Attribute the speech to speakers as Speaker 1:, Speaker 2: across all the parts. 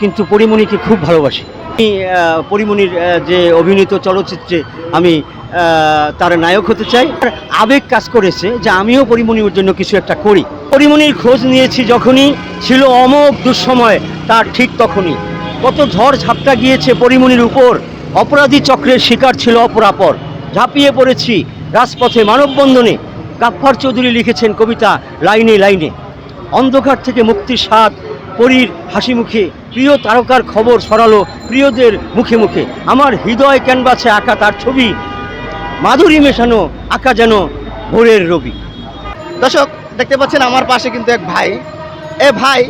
Speaker 1: কিন্তু পরিমণিকে খুব ভালোবাসি। পরিমণির যে অভিনীত চলচ্চিত্রে আমি তার নায়ক হতে চাই। আবেগ কাজ করেছে যে আমিও পরিমণির জন্য কিছু একটা করি। পরিমণির খোঁজ নিয়েছি যখনই ছিল অমোক দুঃসময়, তার ঠিক তখনই। কত ঝড় ঝাপটা গিয়েছে পরিমণির উপর। অপরাধী চক্রের শিকার ছিল অপরাপর। ঝাঁপিয়ে পড়েছি রাজপথে মানববন্ধনে। গাফফার চৌধুরী লিখেছেন কবিতা লাইনে লাইনে। অন্ধকার থেকে মুক্তির স্বাদ পরীর হাসি মুখে প্রিয় তারকার খবর সরালো প্রিয়দের মুখে মুখে। আমার হৃদয় ক্যানভাসে আঁকা তার ছবি। মাধুরী মেশানো আঁকা যেন ভোরের রবি।
Speaker 2: দর্শক দেখতে পাচ্ছেন আমার পাশে কিন্তু এক ভাই। এ ভাই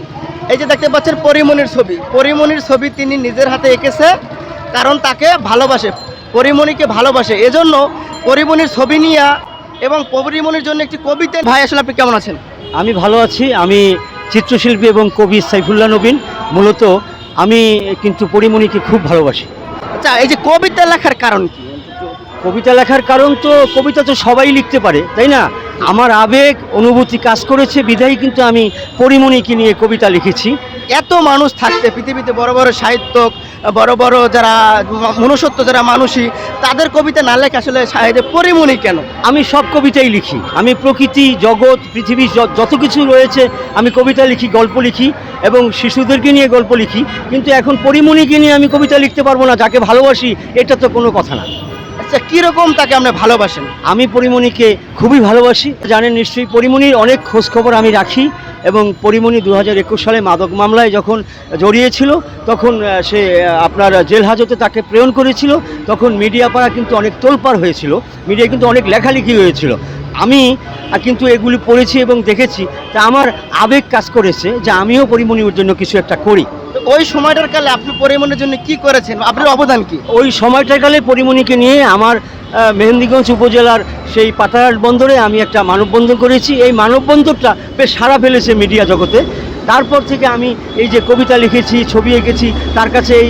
Speaker 2: এই যে দেখতে পাচ্ছেন পরিমণির ছবি। পরিমণির ছবি তিনি নিজের হাতে এঁকেছে কারণ তাকে ভালোবাসে পরিমণিকে ভালোবাসে। এজন্য পরিমণির ছবি নিয়ে এবং পরিমণির জন্য একটি কবিতা। ভাই আসলে আপনি কেমন আছেন?
Speaker 1: আমি ভালো আছি। আমি চিত্রশিল্পী এবং কবি সাইফুল্লাহ নবীন মূলত আমি কিন্তু পরিমণিকে খুব ভালোবাসি।
Speaker 2: আচ্ছা এই যে কবিতা লেখার কারণ কি?
Speaker 1: কবিতা লেখার কারণ তো কবিতা তো সবাই লিখতে পারে তাই না? আমার আবেগ, অনুভূতি কাজ করেছে বিধায় কিন্তু আমি পরিমণিকে নিয়ে কবিতা লিখেছি।
Speaker 2: এত মানুষ থাকতে, পৃথিবীতে বড় বড় সাহিত্যক, বড় বড় যারা মনুষ্যত্ব, যারা মানুষই, তাদের কবিতা না লেখে আসলে সাহিত্যে পরিমণি কেন?
Speaker 1: আমি সব কবিতাই লিখি। আমি প্রকৃতি, জগৎ, পৃথিবী যত কিছু রয়েছে, আমি কবিতা লিখি, গল্প লিখি, এবং শিশুদেরকে নিয়ে গল্প লিখি। কিন্তু এখন পরিমণিকে নিয়ে আমি কবিতা লিখতে পারব না, যাকে ভালোবাসি, এটা তো কোনো কথা না।
Speaker 2: আচ্ছা কীরকম তাকে আপনি ভালোবাসেন?
Speaker 1: আমি পরিমণিকে খুবই ভালোবাসি। জানেন নিশ্চয়ই, পরিমণির অনেক খোঁজ খবর আমি রাখি এবং পরিমণি দু হাজার একুশ সালে মাদক মামলায় যখন জড়িয়েছিল, তখন সে আপনার জেল হাজতে তাকে প্রেরণ করেছিল। তখন মিডিয়া পাড়া কিন্তু অনেক তোলপাড় হয়েছিল। মিডিয়ায় কিন্তু অনেক লেখালেখি হয়েছিল। আমি কিন্তু এগুলি পড়েছি এবং দেখেছি। তা আমার আবেগ কাজ করেছে যে আমিও পরিমণির জন্য কিছু একটা করি।
Speaker 2: ওই সময়টার কালে আপনি পরিমণির জন্য কি করেছেন? আপনার অবদান কি?
Speaker 1: ওই সময়টার কালে পরিমণিকে নিয়ে আমার মেহেন্দিগঞ্জ উপজেলার সেই পাতারহাট বন্দরে আমি একটা মানববন্ধন করেছি। এই মানববন্ধনটা বেশ সারা ফেলেছে মিডিয়া জগতে। তারপর থেকে আমি এই যে কবিতা লিখেছি, ছবি এঁকেছি, তার কাছে এই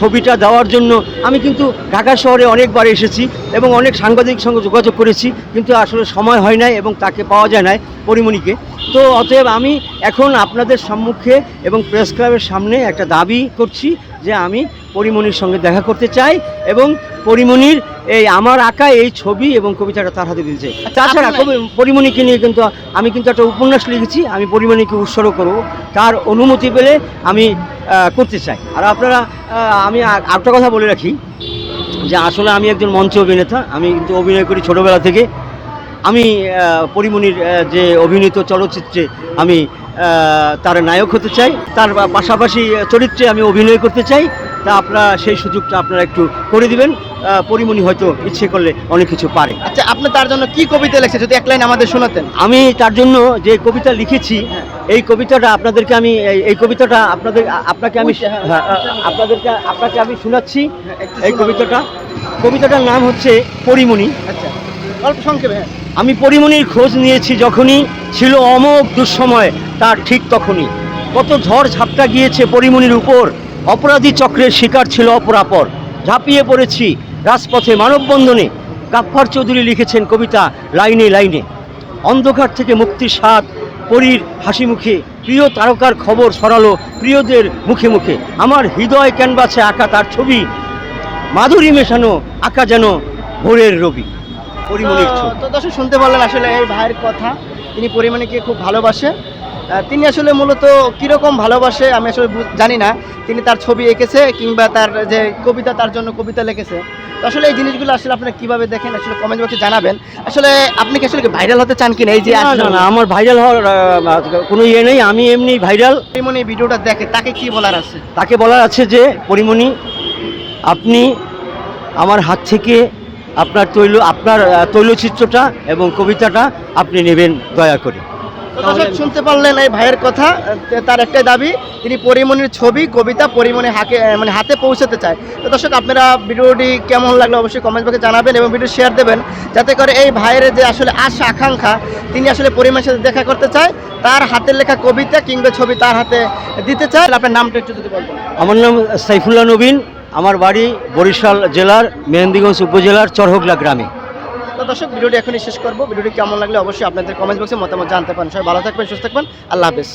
Speaker 1: ছবিটা দেওয়ার জন্য আমি কিন্তু ঢাকা শহরে অনেকবার এসেছি এবং অনেক সাংবাদিকের সঙ্গে যোগাযোগ করেছি। কিন্তু আসলে সময় হয় নাই এবং তাকে পাওয়া যায় নাই পরিমণিকে। তো অতএব আমি এখন আপনাদের সম্মুখে এবং প্রেস ক্লাবের সামনে একটা দাবি করছি যে আমি পরিমণির সঙ্গে দেখা করতে চাই এবং পরিমণির এই আমার আঁকা এই ছবি এবং কবিতাটা তার হাতে দিয়েছে তাছাড়া কবি পরিমণিকে নিয়ে কিন্তু আমি কিন্তু একটা উপন্যাস লিখেছি আমি পরিমণিকে উৎসর্গ করব। তার অনুমতি পেলে আমি করতে চাই। আর আপনারা আমি আরেকটা কথা বলে রাখি যে আসলে আমি একজন মঞ্চ অভিনেতা আমি কিন্তু অভিনয় করি ছোটোবেলা থেকে। আমি পরিমণির যে অভিনীত চলচ্চিত্রে আমি তার নায়ক হতে চাই তার পাশাপাশি চরিত্রে আমি অভিনয় করতে চাই তা আপনারা সেই সুযোগটা আপনারা একটু করে দিবেন পরিমণি হয়তো ইচ্ছে করলে অনেক কিছু পারে।
Speaker 2: আচ্ছা আপনি তার জন্য কি কবিতা লিখছেন? যদি এক লাইন আমাদের শোনাতেন।
Speaker 1: আমি তার জন্য যে কবিতা লিখেছি এই কবিতাটা আপনাদেরকে আমি এই- কবিতাটা আপনাদের আপনাকে আমি
Speaker 2: হ্যাঁ,
Speaker 1: হ্যাঁ, আপনাদেরকে আপনাকে আমি শোনাচ্ছি এই কবিতাটা। কবিতাটার নাম হচ্ছে পরিমণি।
Speaker 2: আচ্ছা। অল্প হ্যাঁ।
Speaker 1: আমি পরিমণির খোঁজ নিয়েছি যখনই ছিল অমোক দুঃসময়, তার ঠিক তখনই। কত ঝড় ঝাপটা গিয়েছে পরিমণির উপর। অপরাধী চক্রের শিকার ছিল অপরাপর। ঝাঁপিয়ে পড়েছি রাজপথে মানববন্ধনে। গাফফার চৌধুরী লিখেছেন কবিতা লাইনে লাইনে। অন্ধকার থেকে মুক্তির স্বাদ পরীর হাসি মুখে প্রিয় তারকার খবর ছড়ালো প্রিয়দের মুখে মুখে। আমার হৃদয় ক্যানভাসে আঁকা তার ছবি। মাধুরী মেশানো, আঁকা যেন ভোরের রবি। পরিমণির
Speaker 2: তো- দর্শক শুনতে পারলেন আসলে এই ভাইয়ের কথা। তিনি পরিমাণিকে খুব ভালোবাসে। তিনি আসলে মূলত কীরকম ভালোবাসে আমি আসলে জানি না। তিনি তার ছবি এঁকেছে কিংবা তার যে কবিতা তার জন্য কবিতা লিখেছে। তো আসলে এই জিনিসগুলো আসলে আপনারা কীভাবে দেখেন আসলে কমেন্ট বক্সে জানাবেন। আসলে আপনি কি আসলে ভাইরাল হতে চান কিনা এই যে
Speaker 1: না না না আমার ভাইরাল হওয়ার কোনো ইয়ে নেই। আমি এমনি ভাইরাল
Speaker 2: পরিমণি ভিডিওটা দেখে তাকে কি বলার আছে?
Speaker 1: তাকে বলার আছে যে পরিমণি আপনি আমার হাত থেকে আপনার তৈল আপনার তৈলচিত্রটা এবং কবিতাটা আপনি নেবেন দয়া করে।
Speaker 2: দর্শক শুনতে পারলেন এই ভাইয়ের কথা তার একটাই দাবি তিনি পরিমণির ছবি কবিতা পরিমণি হাকে মানে হাতে পৌঁছাতে চায়। তো দর্শক আপনারা ভিডিওটি কেমন লাগল অবশ্যই কমেন্ট বক্সে জানাবেন এবং ভিডিও শেয়ার দেবেন যাতে করে এই ভাইয়ের যে আসলে আশা আকাঙ্ক্ষা তিনি আসলে পরিমণের সাথে দেখা করতে চায় তার হাতের লেখা কবিতা কিংবা ছবি তার হাতে দিতে চায়। আপনার নামটা একটু যদি বলতেন
Speaker 1: আমার নাম সাইফুল্লাহ নবীন আমার বাড়ি বরিশাল জেলার মেহেন্দিগঞ্জ উপজেলার চরহগলা গ্রামে।
Speaker 2: দর্শক, ভিডিওটি এখনই শেষ করব। ভিডিওটি কেমন লাগলে অবশ্যই আপনাদের কমেন্ট বক্সে মতামত জানতে পারেন। সবাই ভালো থাকবেন, সুস্থ থাকবেন। আল্লাহ হাফেজ।